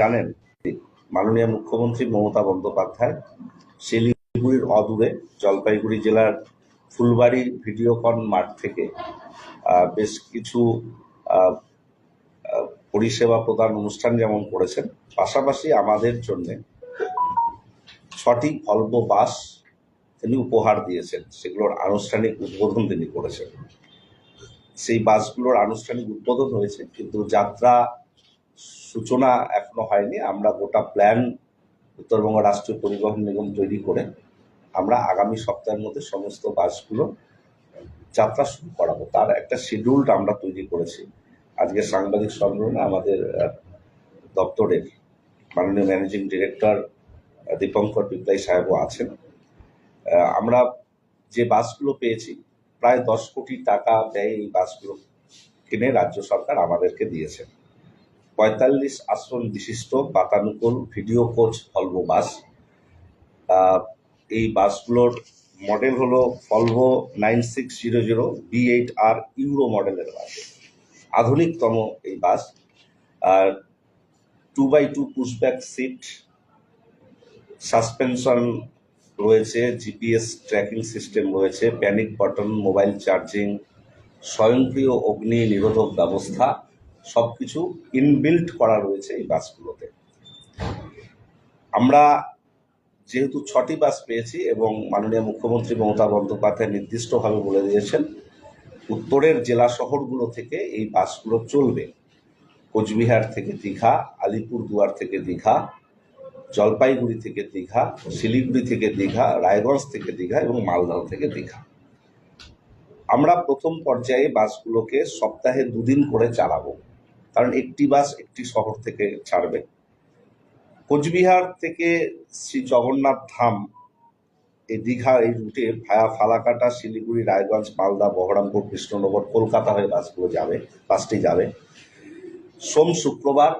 জানেন, মাননীয় মুখ্যমন্ত্রী মমতা বন্দ্যোপাধ্যায়, শিলিগুড়ির অদূরে জলপাইগুড়ি জেলার ফুলবাড়ি ভিডিওকন মাঠ থেকে বেশ কিছু পরিষেবা প্রদান অনুষ্ঠান যেমন করেছেন, পাশাপাশি আমাদের জন্য ছটি অল্প বাস তিনি উপহার দিয়েছেন, সেগুলোর আনুষ্ঠানিক উদ্বোধন তিনি করেছেন। সেই বাসগুলোর আনুষ্ঠানিক উদ্বোধন হয়েছে, কিন্তু যাত্রা সূচনা এখনও হয়নি। আমরা গোটা প্ল্যান উত্তরবঙ্গ রাষ্ট্রীয় পরিবহন নিগম তৈরি করে আমরা আগামী সপ্তাহের মধ্যে সমস্ত বাসগুলো, যাত্রা শুরু করাবো। তার একটা শিডিউলড আমরা তৈরি করেছি। আজকে সাংবাদিক সম্মেলনে আমাদের দপ্তরের মাননীয় ম্যানেজিং ডিরেক্টর দীপঙ্কর পিপ্লাই সাহেবও আছেন। আমরা যে বাসগুলো পেয়েছি, প্রায় দশ কোটি টাকা ব্যয় এই বাসগুলো কিনে রাজ্য সরকার আমাদেরকে দিয়েছেন পঁয়তাল্লিশ আসন বিশিষ্ট বাতানুকূল ভিডিও কোচ ভলভো বাস। এই বাসগুলোর মডেল হলো Volvo nine six zero zero B eight R Euro মডেলের বাস। আধুনিকতম এই bus. R two by two pushback seat, suspension রয়েছে, জিপিএস ট্র্যাকিং সিস্টেম রয়েছে, প্যানিক বাটন, মোবাইল চার্জিং, স্বয়ংক্রিয় অগ্নি নিরোধক ব্যবস্থা সব কিছু ইনবিল্ট করা রয়েছে এই বাসগুলোতে। আমরা যেহেতু ছটি বাস পেয়েছি এবং মাননীয় মুখ্যমন্ত্রী মমতা বন্দ্যোপাধ্যায় নির্দিষ্টভাবে বলে দিয়েছেন, উত্তরের জেলা শহরগুলো থেকে এই বাসগুলো চলবে। কোচবিহার থেকে দীঘা, আলিপুরদুয়ার থেকে দীঘা, জলপাইগুড়ি থেকে দীঘা, শিলিগুড়ি থেকে দীঘা, রায়গঞ্জ থেকে দীঘা এবং মালদহ থেকে দীঘা। আমরা প্রথম পর্যায়ে বাসগুলোকে সপ্তাহে দুদিন করে চালাবো। কারণ একটি বাস একটি শহর থেকে ছাড়বে। কোচবিহার থেকে শ্রী জগন্নাথ ধাম এই দীঘা এই রুটে ভায়া ফালাকাটা, শিলিগুড়ি, রায়গঞ্জ, মালদা, বহরমপুর, কৃষ্ণনগর, কলকাতা হয়ে বাসগুলো যাবে, বাসটি যাবে। সোম শুক্রবার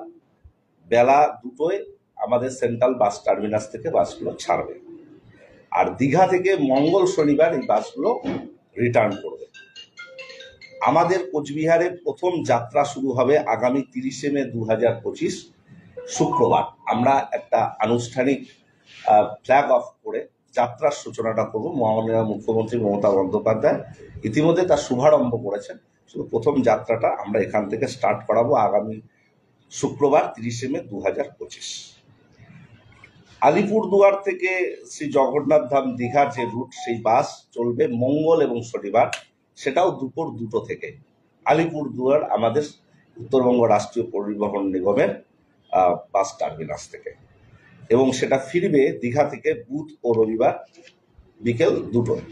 বেলা দুটোয় আমাদের সেন্ট্রাল বাস টার্মিনাস থেকে বাসগুলো ছাড়বে। আর দীঘা থেকে মঙ্গল শনিবার এই বাসগুলো রিটার্ন করবে। আমাদের কোচবিহারে প্রথম যাত্রা শুরু হবে আগামী তিরিশে মে দু হাজার পঁচিশ শুক্রবার। আমরা একটা আনুষ্ঠানিক ফ্ল্যাগ অফ করে যাত্রার সূচনাটা করব। মাননীয় মুখ্যমন্ত্রী মমতা বন্দ্যোপাধ্যায় ইতিমধ্যে তার শুভারম্ভ করেছেন। শুধু প্রথম যাত্রাটা আমরা এখান থেকে স্টার্ট করাবো আগামী শুক্রবার তিরিশে মে দু হাজার পঁচিশ। আলিপুরদুয়ার থেকে শ্রী জগন্নাথ ধাম দীঘার যে রুট, সেই বাস চলবে মঙ্গল এবং শনিবার। সেটাও দুপুর দুটো থেকে। আলিপুরদুয়ার আমাদের উত্তরবঙ্গ রাষ্ট্রীয় পরিবহন নিগমের বাস টার্মিনাস থেকে। এবং সেটা ফিরবে দীঘা থেকে বুধ ও রবিবার বিকেল দুটোয়।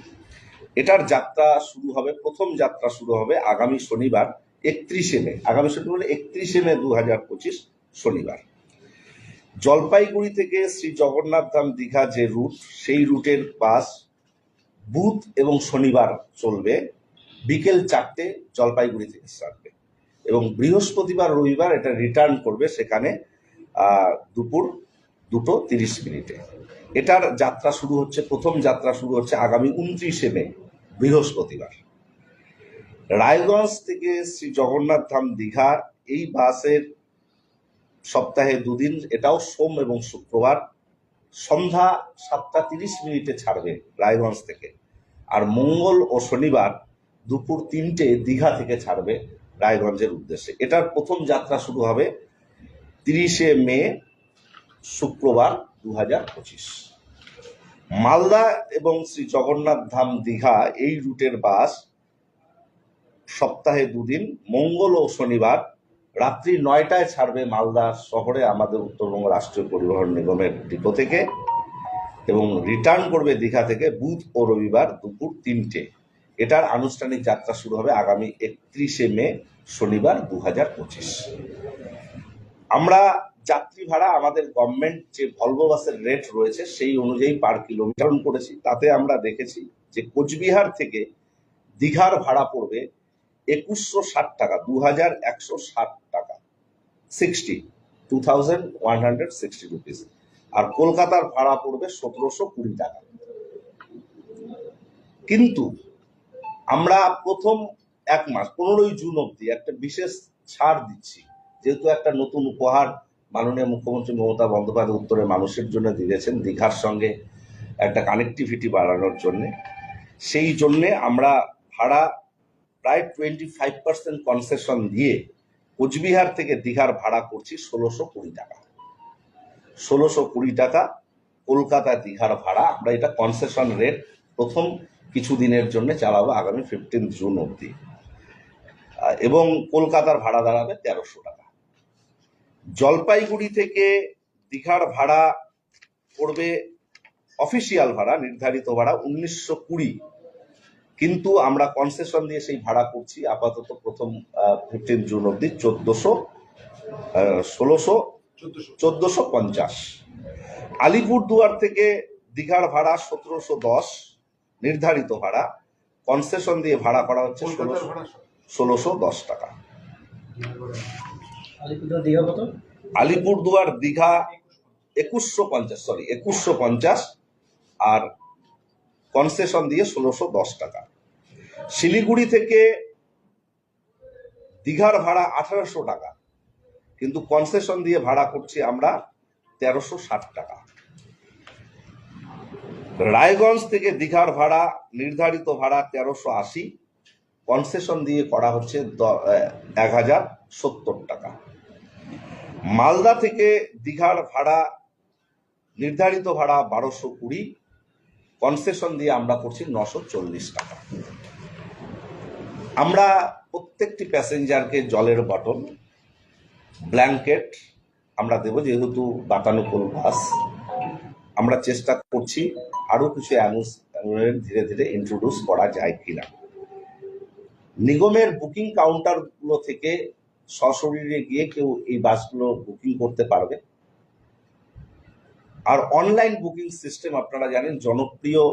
এটার যাত্রা শুরু হবে, প্রথম যাত্রা শুরু হবে আগামী শনিবার একত্রিশে মে। আগামী শনিবার একত্রিশে মে দু হাজার পঁচিশ শনিবার। জলপাইগুড়ি থেকে শ্রী জগন্নাথ ধাম দীঘা যে রুট, সেই রুটের বাস বুধ এবং শনিবার চলবে। বিকেল চারটে জলপাইগুড়ি থেকে ছাড়বে এবং বৃহস্পতিবার, রবিবার এটা রিটার্ন করবে সেখানে দুপুর দুটো তিরিশ মিনিটে। এটার যাত্রা শুরু হচ্ছে, প্রথম যাত্রা শুরু হচ্ছে আগামী উনত্রিশে মে, বৃহস্পতিবার। রায়গঞ্জ থেকে শ্রী জগন্নাথ ধাম দীঘা এই বাসের সপ্তাহে দুদিন, এটাও সোম এবং শুক্রবার। সন্ধ্যা সাতটা তিরিশ মিনিটে ছাড়বে রায়গঞ্জ থেকে। আর মঙ্গল ও শনিবার দুপুর তিনটে দীঘা থেকে ছাড়বে রায়গঞ্জের উদ্দেশ্যে। এটার প্রথম যাত্রা শুরু হবে তিরিশে মে, শুক্রবার দু হাজার পঁচিশ। মালদা এবং শ্রী জগন্নাথ ধাম দীঘা এই রুটের বাস সপ্তাহে দুদিন, মঙ্গল ও শনিবার রাত্রি নয়টায় ছাড়বে মালদা শহরে আমাদের উত্তরবঙ্গ রাষ্ট্রীয় পরিবহন নিগমের ডিপো থেকে এবং রিটার্ন করবে দীঘা থেকে বুধ ও রবিবার দুপুর তিনটে। এটার আনুষ্ঠানিক যাত্রা শুরু হবে আগামী একত্রিশে মে, শনিবার দু আমরা যাত্রী ভাড়া আমাদের গভর্নমেন্ট যে ভলভো বাসের রেট রয়েছে সেই অনুযায়ী পার কিলোমিটার করেছি। তাতে আমরা দেখেছি যে কোচবিহার থেকে দীঘার ভাড়া পড়বে একুশশো ষাট টাকা দু একশো ষাট টাকা sixty two thousand one hundred sixty rupees আর কলকাতার ভাড়া পড়বে সতেরোশো কুড়ি টাকা। কিন্তু আমরা প্রথম এক মাস, পনেরোই জুন অবধি একটা বিশেষ ছাড় দিচ্ছি। যেহেতু একটা নতুন উপহার মাননীয় মুখ্যমন্ত্রী মমতা বন্দ্যোপাধ্যায় উত্তরের মানুষের জন্য দিয়েছেন দীঘার সঙ্গে একটা কানেক্টিভিটি বাড়ানোর জন্যে। সেই জন্যে আমরা ভাড়া প্রায় টোয়েন্টি ফাইভ পার্সেন্ট কনসেশন দিয়ে কোচবিহার থেকে দীঘার ভাড়া করছি ষোলোশো কুড়ি টাকা। ষোলোশো কুড়ি টাকা কলকাতা দীঘার ভাড়া, আমরা এটা কনসেশন রেট প্রথম কিছু দিনের জন্য চালাবো আগামী ফিফটিন জুন অবধি। এবং কলকাতার ভাড়া দাঁড়াবে তেরোশো টাকা। জলপাইগুড়ি থেকে দীঘার ভাড়া পড়বে অফিসিয়াল ভাড়া নির্ধারিত ভাড়া উনিশশো কুড়ি। কিন্তু আমরা কনসেশন দিয়ে সেই ভাড়া করছি আপাতত প্রথম ফিফটিন জুন অবধি চোদ্দশো ষোলোশো চোদ্দশো পঞ্চাশ। আলিপুরদুয়ার থেকে দীঘার ভাড়া সতেরোশো দশ। নির্ধারিত ভাড়া কনসেশন দিয়ে ভাড়া করা হচ্ছে ষোলোশো ষোলোশো দশ টাকা। আলিপুরদুয়ার দীঘা আলিপুরদুয়ার দীঘা একুশশো পঞ্চাশ সরি একুশশো পঞ্চাশ আর কনসেশন দিয়ে ষোলোশো দশ টাকা। শিলিগুড়ি থেকে দীঘার ভাড়া আঠারোশো টাকা কিন্তু কনসেশন দিয়ে ভাড়া করছি আমরা তেরোশো ষাট টাকা। রায়গঞ্জ থেকে দীঘার ভাড়া, নির্ধারিত ভাড়া তেরোশো আশি। কনসেশন দিয়ে করা হচ্ছে এক হাজার সত্তর টাকা। মালদা থেকে দীঘার ভাড়া, নির্ধারিত ভাড়া বারোশো কুড়ি। কনসেশন দিয়ে আমরা করছি নশো চল্লিশ টাকা। আমরা প্রত্যেকটি প্যাসেঞ্জারকে জলের বটল ব্ল্যাঙ্কেট আমরা দেবো, যেহেতু বাতানুকূল বাস। আমরা চেষ্টা করছি আরও কিছু ধীরে ধীরে ইন্ট্রোডিউস করা যায় কিনা। নিগমের বুকিং কাউন্টারগুলো থেকে সশরীরে গিয়ে কেউ এই বাসগুলো বুকিং করতে পারবে। আর অনলাইন বুকিং সিস্টেম আপনারা জানেন, জনপ্রিয়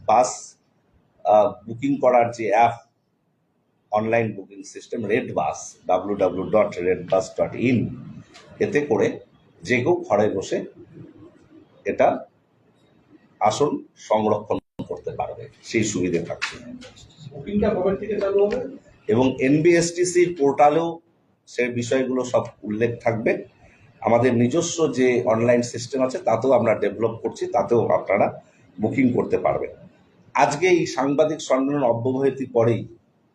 বাস বুকিং করার যে app online booking system red bus W W dot red bus dot in এতে করে যে কেউ ঘরে বসে এটা আসন সংরক্ষণ করতে পারবে সেই সুবিধে থাকছে। এবং এনবিএসটিসির পোর্টালেও সে বিষয়গুলো সব উল্লেখ থাকবে। আমাদের নিজস্ব যে অনলাইন সিস্টেম আছে তাতেও আমরা ডেভেলপ করছি তাতেও আপনারা বুকিং করতে পারবেন। আজকে এই সাংবাদিক সম্মেলন অব্যবহিত পরেই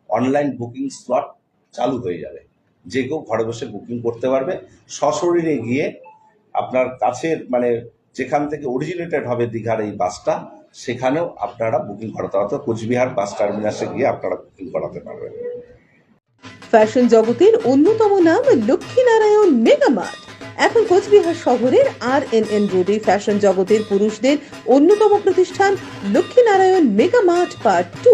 অনলাইন বুকিং স্লট চালু হয়ে যাবে। যে কেউ ঘরে বসে বুকিং করতে পারবে। সশরীরে গিয়ে আপনার কাছের মানে যেখান থেকে অরিজিনেটেড হবে দীঘার এই বাসটা, সেখানেও আপনারা বুকিং করাতে অর্থাৎ কোচবিহার বাস টার্মিনাসে গিয়ে আপনারা বুকিং করাতে পারবেন। ফ্যাশন জগতের অন্যতম নাম লক্ষ্মীনারায়ণ মেগামার্ট এখন কোচবিহার শহরের আর এন এন রোডে ফ্যাশন জগতের পুরুষদের অন্যতম প্রতিষ্ঠান লক্ষ্মীনারায়ণ মেগামার্ট পার্ট টু